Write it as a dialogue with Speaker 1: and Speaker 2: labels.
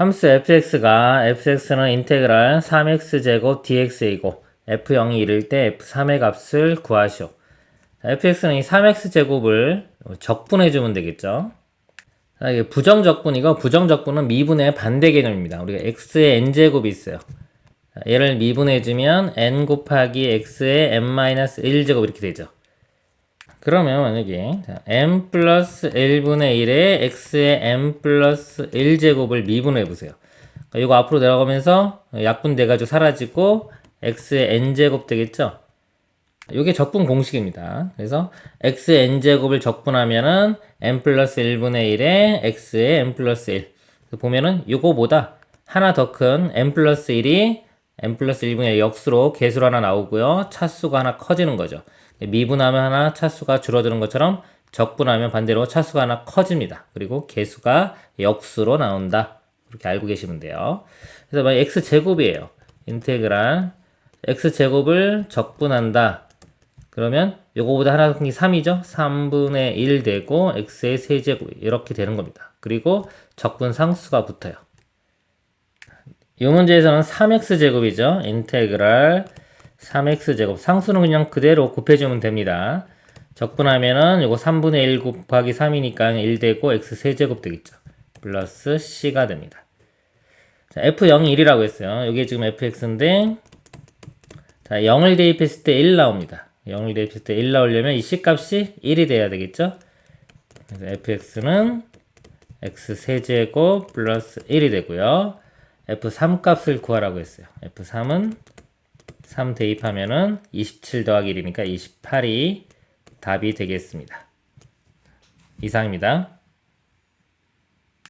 Speaker 1: 함수 fx가 fx는 인테그랄 3x제곱 dx이고 f0이 이를 때 f3의 값을 구하시오. fx는 이 3x제곱을 적분해주면 되겠죠. 자, 이게 부정적분이고 부정적분은 미분의 반대 개념입니다. 우리가 x의 n제곱이 있어요. 자, 얘를 미분해주면 n 곱하기 x의 n-1제곱 이렇게 되죠. 그러면 만약에 자, m 플러스 1분의 1에 x의 m 플러스 1제곱을 미분해 보세요. 그러니까 이거 앞으로 내려가면서 약분 돼가지고 사라지고 x의 n제곱 되겠죠? 이게 적분 공식입니다. 그래서 x의 n제곱을 적분하면은 m 플러스 1분의 1에 x의 m 플러스 1. 보면은 이거보다 하나 더큰 m 플러스 1이 m 플러스 1분의 1 역수로 개수로 하나 나오고요. 차수가 하나 커지는 거죠. 미분하면 하나 차수가 줄어드는 것처럼 적분하면 반대로 차수가 하나 커집니다. 그리고 개수가 역수로 나온다. 그렇게 알고 계시면 돼요. 그래서 만약 x 제곱이에요. 인테그랄 x 제곱을 적분한다. 그러면 요거보다 하나 더큰게 3이죠. 3분의 1 되고 x의 세제곱 이렇게 되는 겁니다. 그리고 적분 상수가 붙어요. 이 문제에서는 3x 제곱이죠. 인테그랄 3x 제곱 상수는 그냥 그대로 곱해주면 됩니다. 적분하면은 요거 3분의 1 곱하기 3이니까 1 되고 x 세제곱 되겠죠. 플러스 c가 됩니다. 자, f0이 1이라고 했어요. 이게 지금 fx인데 자, 0을 대입했을 때 1 나옵니다. 0을 대입했을 때 1 나오려면 이 c값이 1이 돼야 되겠죠. 그래서 fx는 x 세제곱 플러스 1이 되고요. F3 값을 구하라고 했어요. f3은 3 대입하면은 27 더하기 1이니까 28이 답이 되겠습니다. 이상입니다.